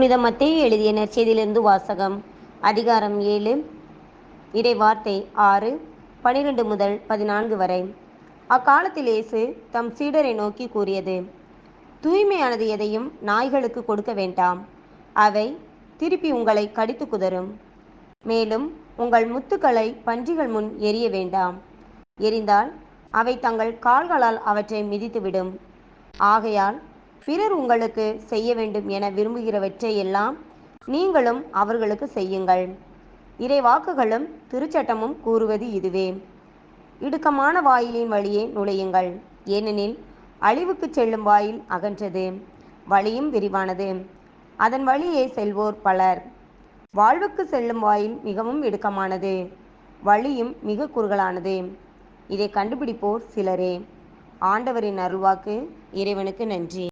புனித மத்தையை எழுதிய நற்செய்தியிலிருந்து வாசகம் அதிகாரம் ஏழு இறை வார்த்தை ஆறு பனிரெண்டு முதல் பதினான்கு வரை. அக்காலத்தில் இயேசு தம் சீடரை நோக்கி கூறியது தூய்மையானது எதையும் நாய்களுக்கு கொடுக்க வேண்டாம். அவை திருப்பி உங்களை கடித்து குதறும் மேலும் உங்கள் முத்துக்களை பன்றிகள் முன் எரிய வேண்டாம். எரிந்தால் அவை தங்கள் கால்களால் அவற்றை மிதித்துவிடும். ஆகையால் பிறர் உங்களுக்கு செய்ய வேண்டும் என விரும்புகிறவற்றை எல்லாம் நீங்களும் அவர்களுக்கு செய்யுங்கள். இறை வாக்குகளும் திருச்சட்டமும் கூறுவது இதுவே. இடுக்கமான வாயிலின் வழியே நுழையுங்கள். ஏனெனில் அழிவுக்கு செல்லும் வாயில் அகன்றது வழியும் விரிவானது. அதன் வழியே செல்வோர் பலர். வாழ்வுக்கு செல்லும் வாயில் மிகவும் இடுக்கமானது வழியும் மிக குறுகலானது. இதை கண்டுபிடிப்போர் சிலரே. ஆண்டவரின் அருள்வாக்கு இறைவனுக்கு நன்றி.